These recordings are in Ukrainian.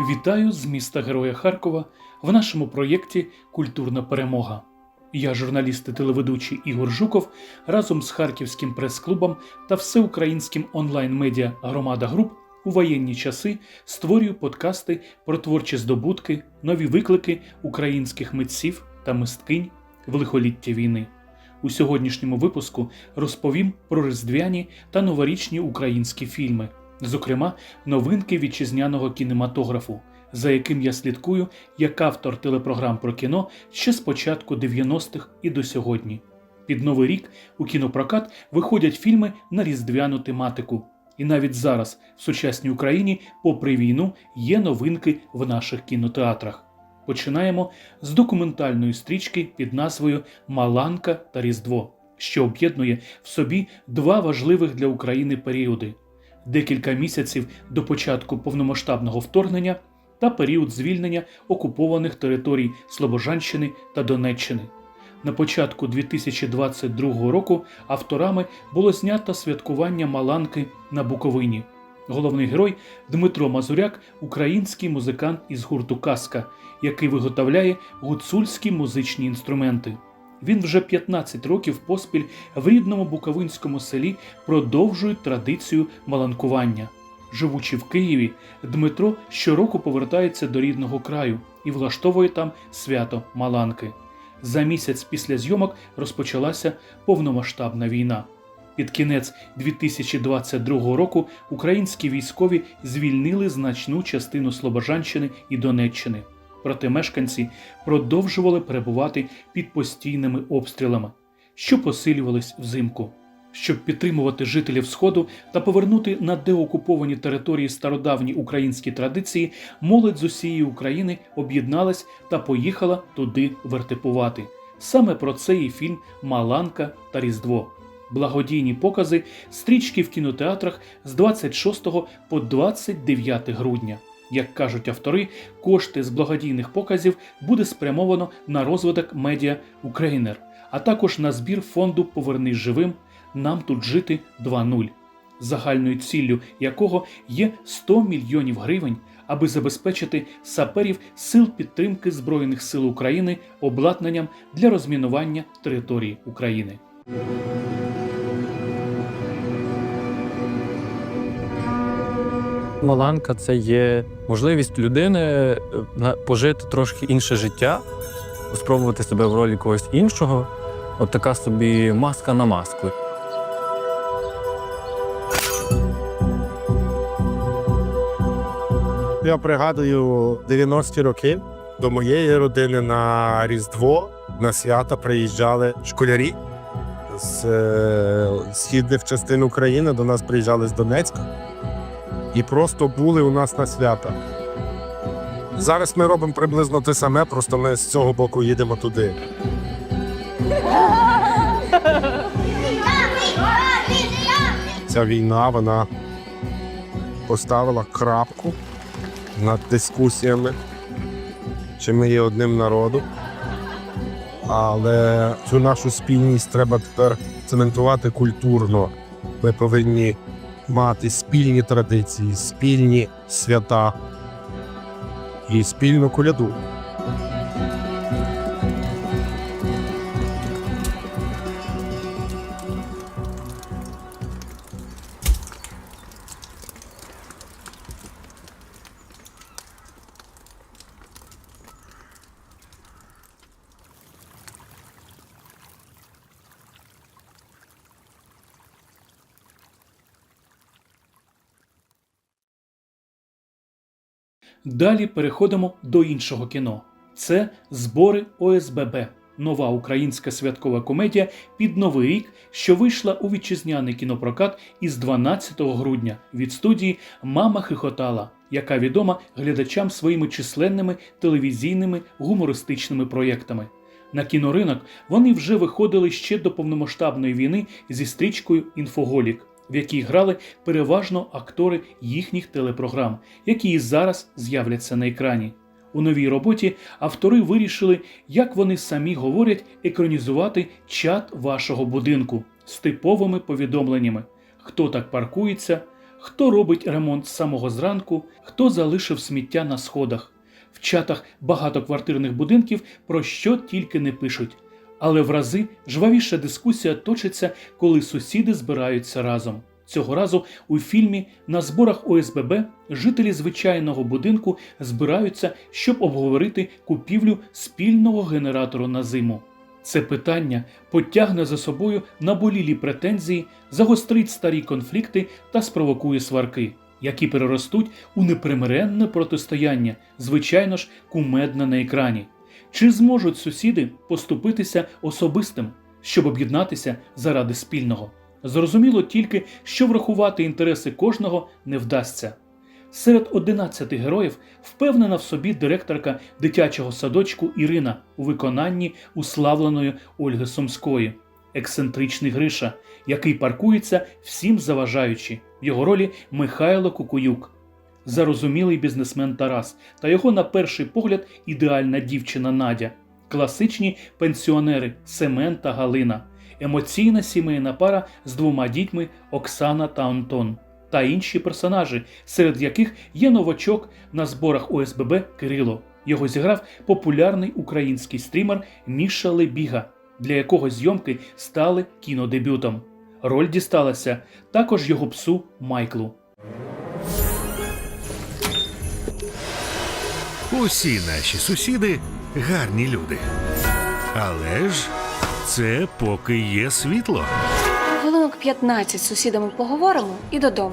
Вітаю з міста Героя Харкова в нашому проєкті Культурна перемога. Я, журналіст і телеведучий Ігор Жуков, разом з Харківським прес-клубом та всеукраїнським онлайн-медіа Громада Груп у воєнні часи створюю подкасти про творчі здобутки, нові виклики українських митців та мисткинь в лихоліття війни. У сьогоднішньому випуску розповім про різдвяні та новорічні українські фільми, зокрема новинки вітчизняного кінематографу, за яким я слідкую як автор телепрограм про кіно ще з початку 90-х і до сьогодні. Під новий рік у кінопрокат виходять фільми на різдвяну тематику. І навіть зараз, в сучасній Україні, попри війну, є новинки в наших кінотеатрах. Починаємо з документальної стрічки під назвою Маланка та Різдво, що об'єднує в собі два важливих для України періоди: декілька місяців до початку повномасштабного вторгнення та період звільнення окупованих територій Слобожанщини та Донеччини. На початку 2022 року авторами було знято святкування Маланки на Буковині. Головний герой Дмитро Мазуряк український музикант із гурту Казка, який виготовляє гуцульські музичні інструменти. Він вже 15 років поспіль в рідному буковинському селі продовжує традицію маланкування. Живучи в Києві, Дмитро щороку повертається до рідного краю і влаштовує там свято Маланки. За місяць після зйомок розпочалася повномасштабна війна. Під кінець 2022 року українські військові звільнили значну частину Слобожанщини і Донеччини. Проте мешканці продовжували перебувати під постійними обстрілами, що посилювались взимку. Щоб підтримувати жителів Сходу та повернути на деокуповані території стародавні українські традиції, молодь з усієї України об'єдналась та поїхала туди вертепувати. Саме про це і фільм Маланка та Різдво. Благодійні покази стрічки в кінотеатрах з 26 по 29 грудня. Як кажуть автори, кошти з благодійних показів буде спрямовано на розвиток медіа Українер, а також на збір фонду Повернись живим нам тут жити 2.0, загальною ціллю якого є 100 мільйонів гривень, аби забезпечити саперів сил підтримки Збройних сил України обладнанням для розмінування території України. Маланка це є можливість людини е, пожити трошки інше життя, спробувати себе в ролі когось іншого. От така собі маска на маску. Я пригадую 90-ті роки до моєї родини на Різдво на свята приїжджали школярі з е, східних частин України. До нас приїжджали з Донецька і просто були у нас на свята. Зараз ми робимо приблизно те саме, просто ми з цього боку їдемо туди. Ця війна вона поставила крапку над дискусіями, чи ми є одним народом. Але цю нашу спільність треба тепер цементувати культурно. Ми повинні мати спільні традиції, спільні свята і спільну коляду. Далі переходимо до іншого кіно. Це збори ОСББ. Нова українська святкова комедія під новий рік, що вийшла у вітчизняний кінопрокат із 12 грудня від студії Мама хихотала, яка відома глядачам своїми численними телевізійними гумористичними проєктами. На кіноринок вони вже виходили ще до повномасштабної війни зі стрічкою Інфоголік, в якій грали переважно актори їхніх телепрограм, які і зараз з'являться на екрані. У новій роботі автори вирішили, як вони самі говорять, екранізувати чат вашого будинку з типовими повідомленнями: хто так паркується, хто робить ремонт з самого зранку, хто залишив сміття на сходах. В чатах багатоквартирних будинків про що тільки не пишуть. Але в рази жвавіша дискусія точиться, коли сусіди збираються разом. Цього разу у фільмі на зборах ОСББ жителі звичайного будинку збираються, щоб обговорити купівлю спільного генератору на зиму. Це питання потягне за собою наболілі претензії, загострить старі конфлікти та спровокує сварки, які переростуть у непримиренне протистояння, звичайно ж, кумедне на екрані. Чи зможуть сусіди поступитися особистим, щоб об'єднатися заради спільного? Зрозуміло тільки, що врахувати інтереси кожного не вдасться. Серед 11 героїв впевнена в собі директорка дитячого садочку Ірина у виконанні уславленої Ольги Сумської, ексцентричний Гриша, який паркується всім заважаючи, в його ролі Михайло Кукуюк, зарозумілий бізнесмен Тарас та його, на перший погляд, ідеальна дівчина Надя, класичні пенсіонери Семен та Галина, емоційна сімейна пара з двома дітьми Оксана та Антон та інші персонажі, серед яких є новачок на зборах ОСББ Кирило. Його зіграв популярний український стрімер Міша Лебіга, для якого зйомки стали кінодебютом. Роль дісталася також його псу Майклу. Усі наші сусіди гарні люди. Але ж це поки є світло. Хвилинок 15 з сусідами поговоримо і додому.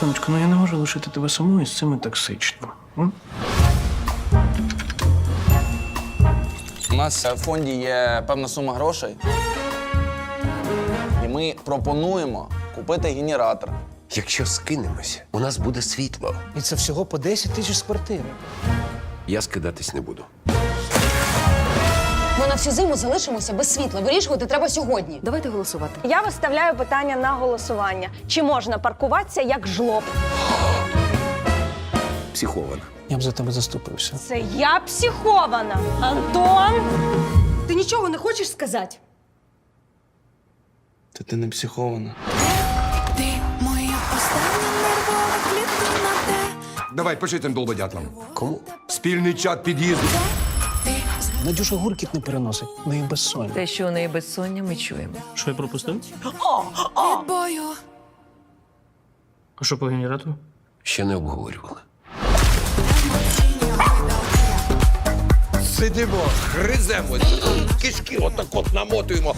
Сонечко, ну я не можу лишити тебе саму із цими токсичними. м? У нас в фонді є певна сума грошей. І ми пропонуємо купити генератор. Якщо скинемося, у нас буде світло. І це всього по 10 тисяч з квартири. Я скидатись не буду. Ми на всю зиму залишимося без світла. Вирішувати треба сьогодні. Давайте голосувати. Я виставляю питання на голосування. Чи можна паркуватися як жлоб? Психована. Я б за тебе заступився. Це я психована. Антон! Ти нічого не хочеш сказати? Та ти не психована. Давай пиши тим долбодятлам. Кому? Спільний чат під'їзду. Надюша гуркіт не переносить, в неї безсоння. Те, що у неї безсоння, ми чуємо. Що я пропустив? А що по генератору? Ще не обговорювали. Сидимо, гриземо, кишки отак от намотуємо.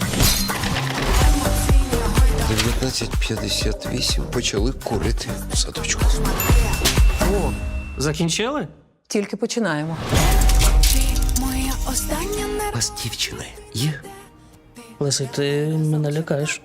19.58 почали курити в садочку. О, закінчили? Тільки починаємо. У вас дівчини є? Леся, ти мене лякаєш.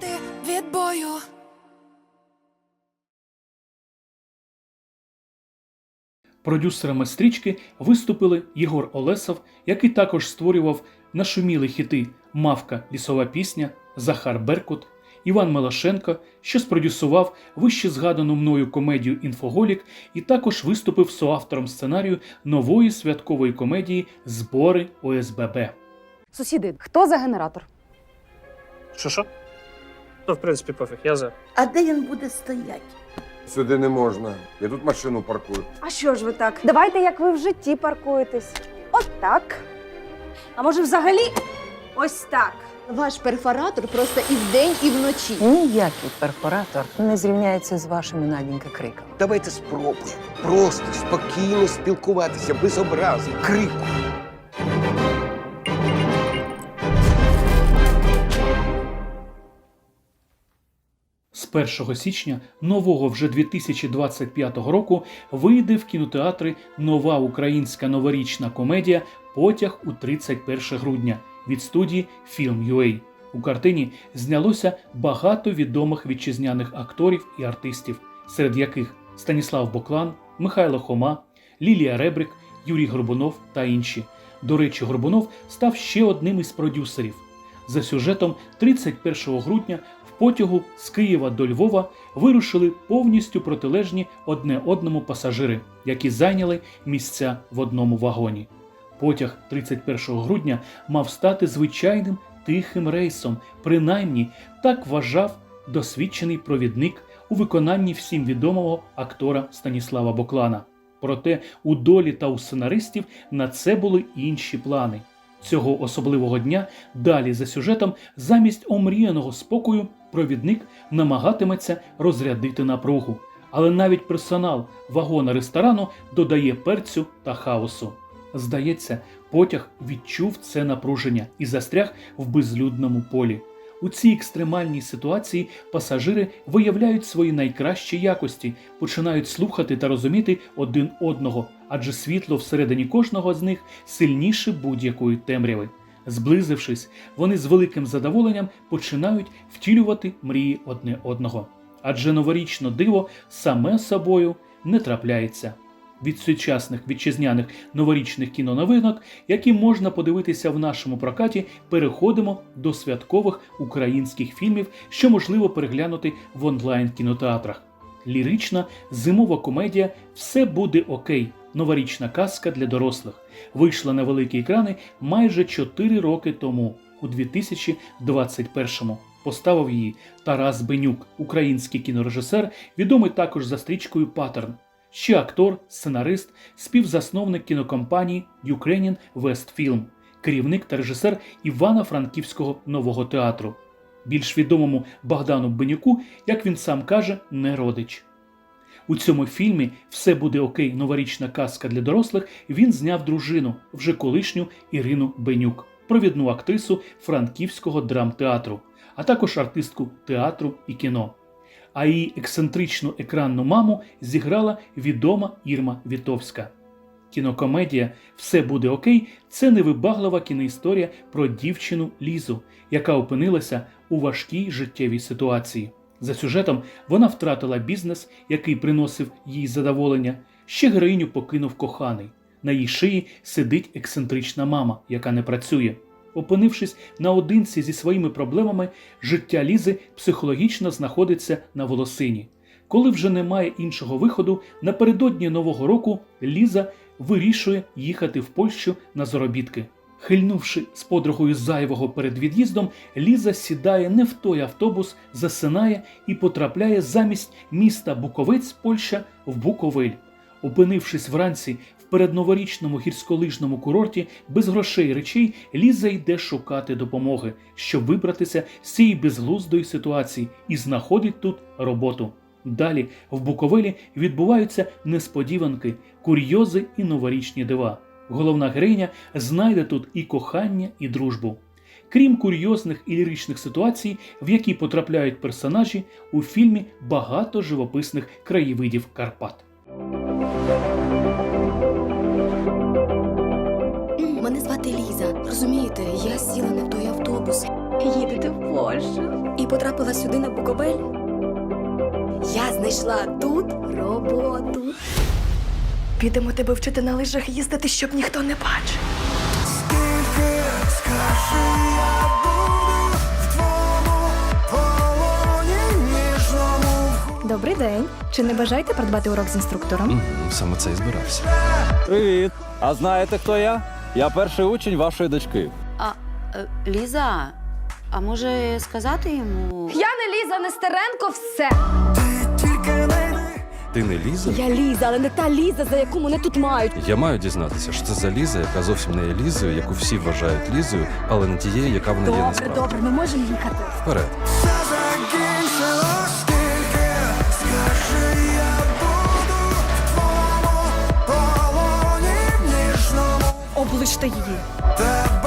Продюсерами стрічки виступили Єгор Олесов, який також створював нашумілі хіти Мавка лісова пісня, Захар Беркут, Іван Мелашенко, що спродюсував вище згадану мною комедію Інфоголік, і також виступив соавтором сценарію нової святкової комедії Збори ОСББ. Сусіди, хто за генератор? Що що? Ну, в принципі, пофіг, я за. А де він буде стояти? Сюди не можна. Я тут машину паркую. А що ж ви так? Давайте, як ви в житті паркуєтесь. От так. А може, взагалі, ось так. Ваш перфоратор просто і вдень, і вночі. Ніякий перфоратор не зрівняється з вашими Надінька криками. Давайте спробуємо. Просто спокійно спілкуватися, без образи, крику. З 1 січня нового вже 2025 року вийде в кінотеатри нова українська новорічна комедія Потяг у 31 грудня від студії Film.ua. У картині знялося багато відомих вітчизняних акторів і артистів, серед яких Станіслав Боклан, Михайло Хома, Лілія Ребрик, Юрій Горбунов та інші. До речі, Горбунов став ще одним із продюсерів. За сюжетом 31 грудня в потягу з Києва до Львова вирушили повністю протилежні одне одному пасажири, які зайняли місця в одному вагоні. Потяг 31 грудня мав стати звичайним тихим рейсом, принаймні так вважав досвідчений провідник у виконанні всім відомого актора Станіслава Боклана. Проте у долі та у сценаристів на це були інші плани. Цього особливого дня далі за сюжетом замість омріяного спокою провідник намагатиметься розрядити напругу. Але навіть персонал вагона ресторану додає перцю та хаосу. Здається, потяг відчув це напруження і застряг в безлюдному полі. У цій екстремальній ситуації пасажири виявляють свої найкращі якості, починають слухати та розуміти один одного, адже світло всередині кожного з них сильніше будь-якої темряви. Зблизившись, вони з великим задоволенням починають втілювати мрії одне одного. Адже новорічне диво саме собою не трапляється. Від сучасних вітчизняних новорічних кіноновинок, які можна подивитися в нашому прокаті, переходимо до святкових українських фільмів, що можливо переглянути в онлайн кінотеатрах. Лірична зимова комедія Все буде окей. Новорічна казка для дорослих вийшла на великі екрани майже 4 роки тому, у 2021-му. Поставив її Тарас Бенюк, український кінорежисер, відомий також за стрічкою Паттерн. Ще актор, сценарист, співзасновник кінокомпанії Ukrainian West Film, керівник та режисер Івано-Франківського нового театру. Більш відомому Богдану Бенюку, як він сам каже, не родич. У цьому фільмі Все буде окей, новорічна казка для дорослих. Він зняв дружину, вже колишню Ірину Бенюк, провідну актрису Франківського драмтеатру, а також артистку театру і кіно. А її ексцентричну екранну маму зіграла відома Ірма Вітовська. Кінокомедія Все буде окей це невибаглива кіноісторія про дівчину Лізу, яка опинилася у важкій життєвій ситуації. За сюжетом вона втратила бізнес, який приносив їй задоволення. Ще героїню покинув коханий. На її шиї сидить ексцентрична мама, яка не працює. Опинившись наодинці зі своїми проблемами, життя Лізи психологічно знаходиться на волосині. Коли вже немає іншого виходу, напередодні Нового року Ліза вирішує їхати в Польщу на заробітки. Хильнувши з подругою зайвого перед від'їздом, Ліза сідає не в той автобус, засинає і потрапляє замість міста Буковець, Польща, в Буковель. Опинившись вранці передноворічному гірськолижному курорті без грошей і речей, Ліза йде шукати допомоги, щоб вибратися з цієї безглуздої ситуації і знаходить тут роботу. Далі в Буковелі відбуваються несподіванки, курйози і новорічні дива. Головна героїня знайде тут і кохання, і дружбу. Крім курйозних і ліричних ситуацій, в які потрапляють персонажі, у фільмі багато живописних краєвидів Карпат. Їдете в Польщу. І потрапила сюди на Буковель. Я знайшла тут роботу. Підемо тебе вчити на лижах їздити, щоб ніхто не бачив. Скільки в твоєму галоні. Добрий день. Чи не бажаєте придбати урок з інструктором? Саме це і збирався. Привіт! А знаєте, хто я? Я перший учень вашої дочки. А е, Ліза, а може сказати йому? Я не Ліза Нестеренко, все. Ти не Ліза? Я Ліза, але не та Ліза, за яку мене тут мають. Я маю дізнатися, що це за Ліза, яка зовсім не є Лізою, яку всі вважають Лізою, але не тією, яка вона є Добре, насправді. добре, ми можемо їхати. Вперед. Обличте її. Людина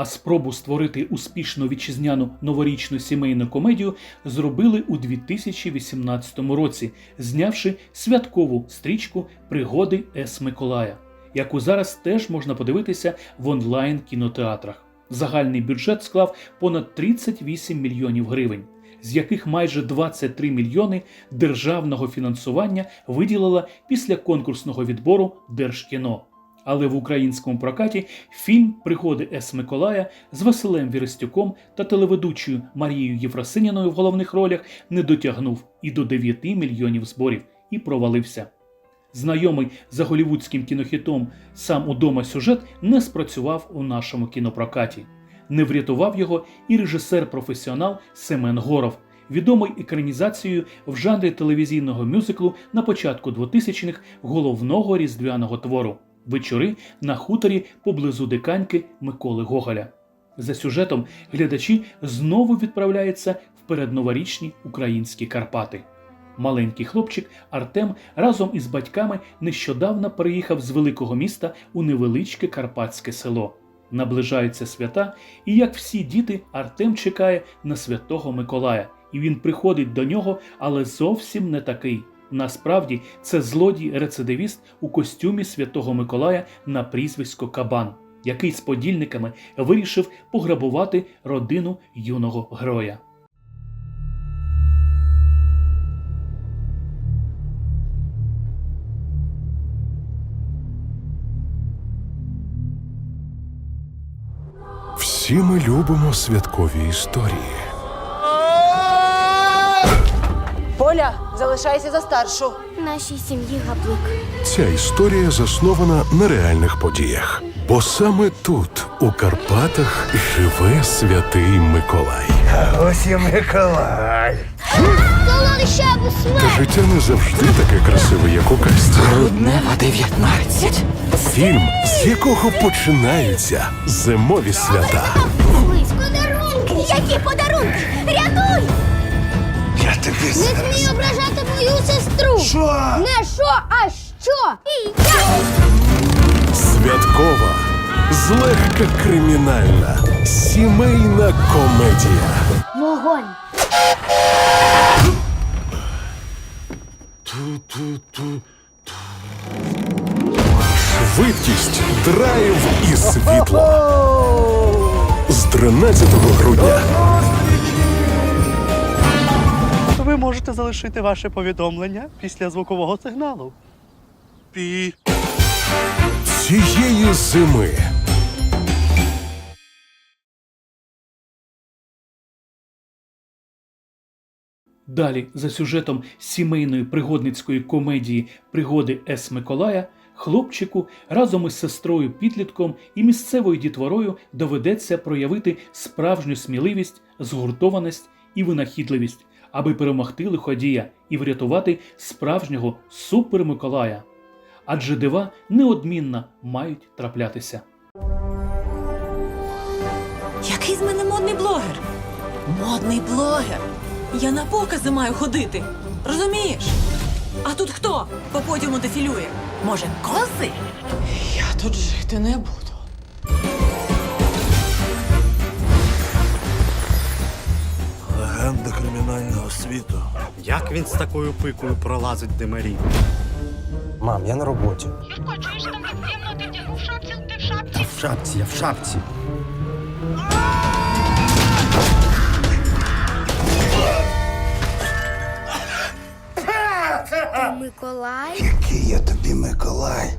А спробу створити успішну вітчизняну новорічну сімейну комедію зробили у 2018 році, знявши святкову стрічку Пригоди С. Миколая, яку зараз теж можна подивитися в онлайн кінотеатрах. Загальний бюджет склав понад 38 мільйонів гривень, з яких майже 23 мільйони державного фінансування виділила після конкурсного відбору Держкіно. Але в українському прокаті фільм Пригоди С. Миколая з Василем Віростюком та телеведучою Марією Єфросиніною в головних ролях не дотягнув і до 9 мільйонів зборів і провалився. Знайомий за голівудським кінохітом сам удома сюжет не спрацював у нашому кінопрокаті. Не врятував його і режисер-професіонал Семен Горов, відомий екранізацією в жанрі телевізійного мюзиклу на початку 2000-х головного різдвяного твору Вечори на хуторі поблизу диканьки Миколи Гоголя. За сюжетом глядачі знову відправляються в передноворічні українські Карпати. Маленький хлопчик Артем разом із батьками нещодавно переїхав з великого міста у невеличке карпатське село. Наближаються свята, і як всі діти, Артем чекає на святого Миколая, і він приходить до нього, але зовсім не такий. Насправді це злодій-рецидивіст у костюмі святого Миколая на прізвисько Кабан, який з подільниками вирішив пограбувати родину юного героя. Всі ми любимо святкові історії. Поля, залишайся за старшу. Нашій сім'ї гаплик. Ця історія заснована на реальних подіях. Бо саме тут, у Карпатах, живе святий Миколай. Ось і Миколай. Та життя не завжди таке красиве, як у казці. Груднева 19. Фільм, з якого починаються зимові свята. Подарунки! Які подарунки? Рятуй! Я тобі Не смій ображати мою сестру! Що? Не що, а що? І я! Святкова, злегка кримінальна, сімейна комедія. Вогонь! Швидкість, драйв і світло. З 13 грудня можете залишити ваше повідомлення після звукового сигналу. Пі. цієї зими Далі, за сюжетом сімейної пригодницької комедії Пригоди С. Миколая, хлопчику разом із сестрою підлітком і місцевою дітворою доведеться проявити справжню сміливість, згуртованість і винахідливість, аби перемогти лиходія і врятувати справжнього Супер Миколая. Адже дива неодмінно мають траплятися. Який з мене модний блогер? Модний блогер. Я на покази маю ходити. Розумієш? А тут хто по подіуму дефілює? Може, кози? Я тут жити не буду. Кримінального світу. Як він з такою пикою пролазить димарі? Мам, я на роботі. Чуєш там як темно, ти вдягнув шапці, ти в шапці. Та в шапці, я в шапці. Миколай? Який я тобі Миколай?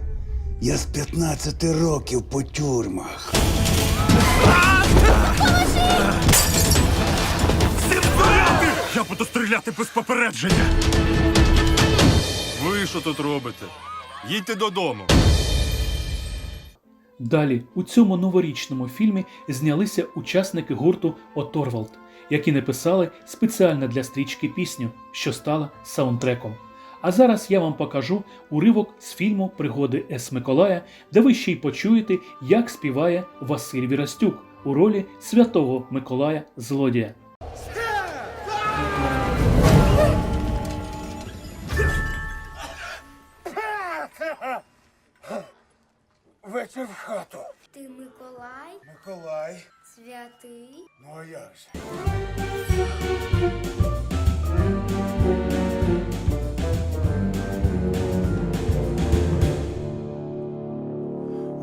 Я з 15 років по тюрмах. я буду стріляти без попередження. Ви що тут робите? Їдьте додому. Далі у цьому новорічному фільмі знялися учасники гурту Оторвалд, які написали спеціально для стрічки пісню, що стала саундтреком. А зараз я вам покажу уривок з фільму Пригоди С. Миколая, де ви ще й почуєте, як співає Василь Вірастюк у ролі святого Миколая Злодія. Вечір в хату. Ти Миколай, Миколай. святий. Ну а як же?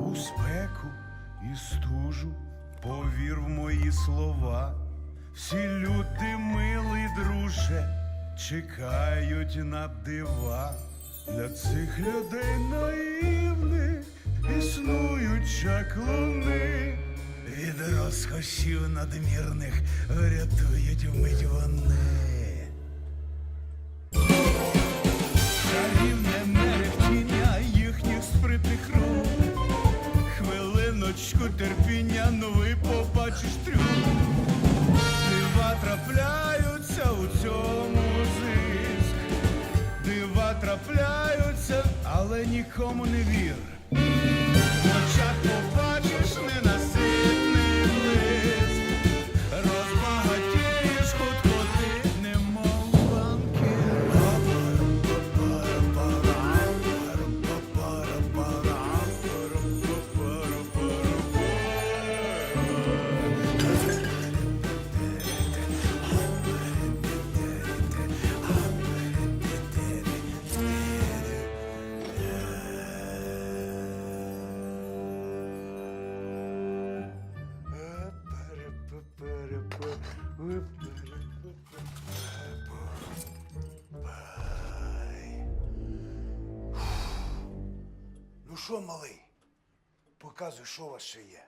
У спеку і стужу повір в мої слова. Всі люди, милий друже, чекають на дива. Для цих людей наївних існують чаклуни. Від розкошів надмірних врятують вмить вони. Терпіння, ну ви побачиш трюк. Трапляються, але нікому не вір. В очах побачиш ненаситний Ну що, малий? Показуй, що у вас ще є.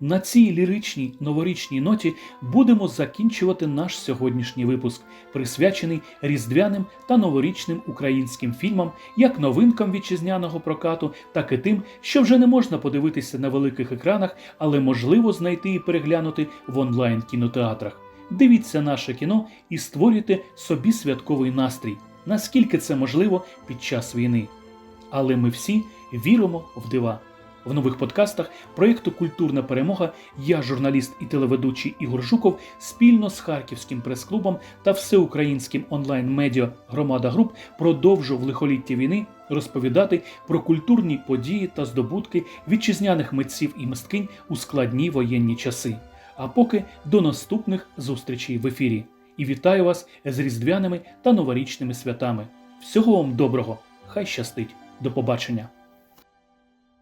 На цій ліричній новорічній ноті будемо закінчувати наш сьогоднішній випуск, присвячений різдвяним та новорічним українським фільмам, як новинкам вітчизняного прокату, так і тим, що вже не можна подивитися на великих екранах, але можливо знайти і переглянути в онлайн кінотеатрах. Дивіться наше кіно і створюйте собі святковий настрій, наскільки це можливо під час війни. Але ми всі віримо в дива. В нових подкастах проєкту Культурна перемога я, журналіст і телеведучий Ігор Жуков, спільно з Харківським прес-клубом та всеукраїнським онлайн-медіа Громада Груп продовжу в лихолітті війни розповідати про культурні події та здобутки вітчизняних митців і мисткинь у складні воєнні часи. А поки до наступних зустрічей в ефірі. І вітаю вас з різдвяними та новорічними святами. Всього вам доброго! Хай щастить! До побачення!